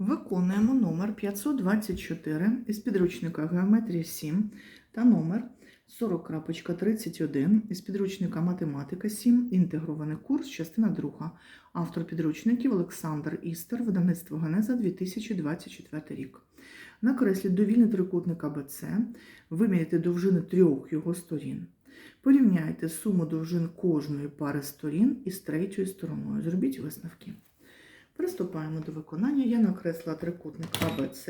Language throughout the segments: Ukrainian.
Виконуємо номер 524 із підручника Геометрія 7 та номер 40.31 із підручника Математика 7, інтегрований курс, частина 2. Автор підручників Олександр Істер, видавництво Генеза 2024 рік. Накресліть довільний трикутник АБЦ, виміряйте довжини трьох його сторін. Порівняйте суму довжин кожної пари сторін із третьою стороною. Зробіть висновки. Приступаємо до виконання. Я накресла трикутник АБЦ,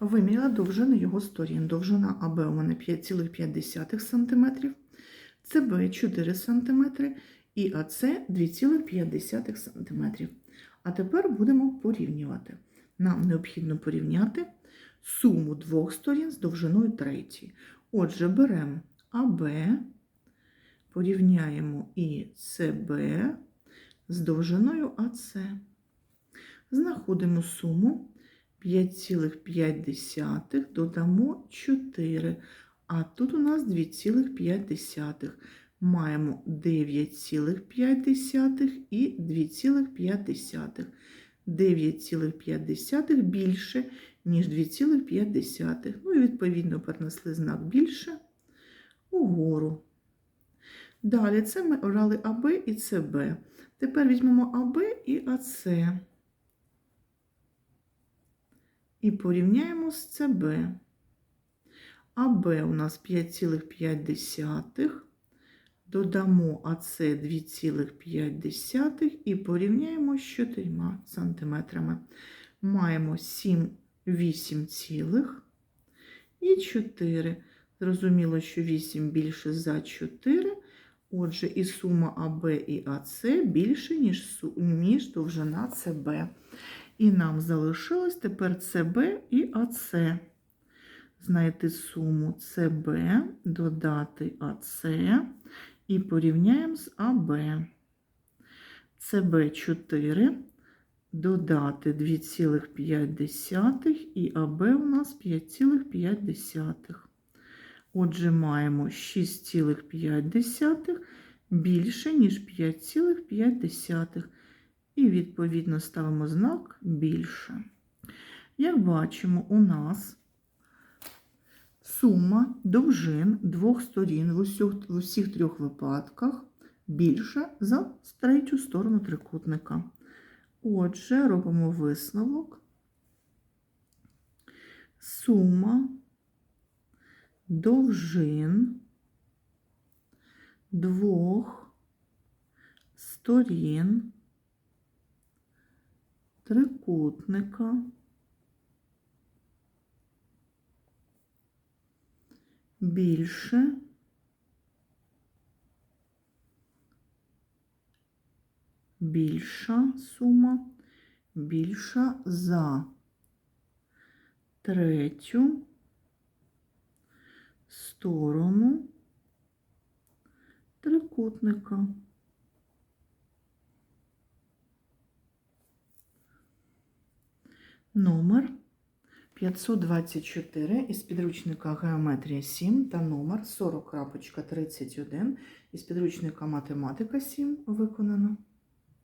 виміряла довжини його сторін. Довжина АБ у мене 5,5 см, СБ 4 см і АЦ 2,5 см. А тепер будемо порівнювати. Нам необхідно порівняти суму двох сторін з довжиною третьої. Отже, беремо АБ, порівняємо і СБ з довжиною АЦ. Знаходимо суму 5,5, додамо 4, а тут у нас 2,5. Маємо 9,5 і 2,5. 9,5 більше, ніж 2,5. Ну і відповідно перенесли знак більше угору. Далі це ми брали АБ і СБ. Тепер візьмемо АБ і АЦ. І порівняємо з СБ. АБ у нас 5,5, додамо АЦ 2,5 і порівняємо з 4 см. Маємо 7, 8 цілих і 4. Зрозуміло, що 8 більше за 4. Отже, і сума АБ і АЦ більше, ніж, ніж довжина СБ. І нам залишилось тепер СБ і АЦ. Знайти суму СБ, додати АЦ і порівняємо з АБ. СБ 4, додати 2,5 і АБ у нас 5,5. Отже, маємо 6,5 більше, ніж 5,5. І, відповідно, ставимо знак більше. Як бачимо, у нас сума довжин двох сторін в усіх, в усіх трьох випадках більша за третю сторону трикутника. Отже, робимо висновок. Сума довжин двох сторін трикутника. Більше більша сума більша за третю сторону трикутника. Номер 524 із підручника Геометрія 7 та номер 40.31 із підручника Математика 7 виконано.